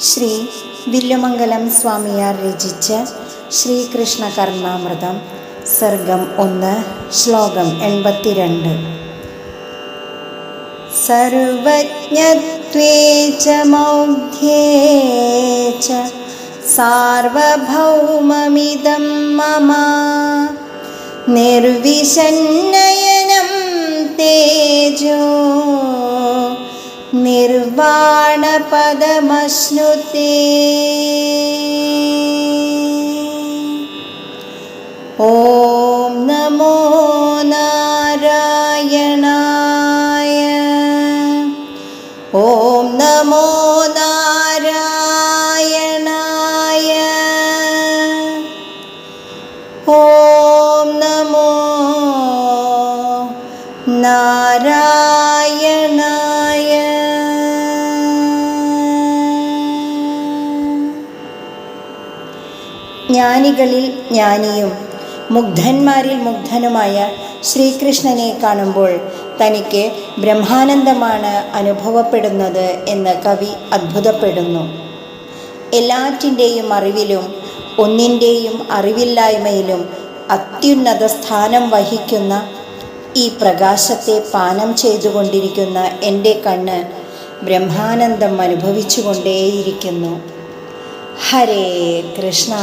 ശ്രീ വില്ലുമംഗലം സ്വാമിയാർ രചിച്ച ശ്രീകൃഷ്ണ കർണാമൃതം സർഗം ഒന്ന് ശ്ലോകം എൺപത്തിരണ്ട്. സർവജ്ഞത്വേ ച ച സാർവഭൗമമിതം മമ. നിർവിഷന്നയനം निर्वाणपदमश्नुते। ॐ नमो नारायणाय। ॐ नमो नारायणाय। ॐ नमो नारायणाय। ജ്ഞാനികളിൽ ജ്ഞാനിയും മുഗ്ധന്മാരിൽ മുഗ്ധനുമായ ശ്രീകൃഷ്ണനെ കാണുമ്പോൾ തനിക്ക് ബ്രഹ്മാനന്ദമാണ് അനുഭവപ്പെടുന്നത് എന്ന് കവി അത്ഭുതപ്പെടുന്നു. എല്ലാറ്റിന്റെയും അറിവിലും ഒന്നിന്റെയും അറിവില്ലായ്മയിലും അത്യുന്നത സ്ഥാനം വഹിക്കുന്ന ഈ പ്രകാശത്തെ പാനം ചെയ്തുകൊണ്ടിരിക്കുന്ന എന്റെ കണ്ണ് ബ്രഹ്മാനന്ദം അനുഭവിച്ചുകൊണ്ടേയിരിക്കുന്നു. ഹരേ കൃഷ്ണ.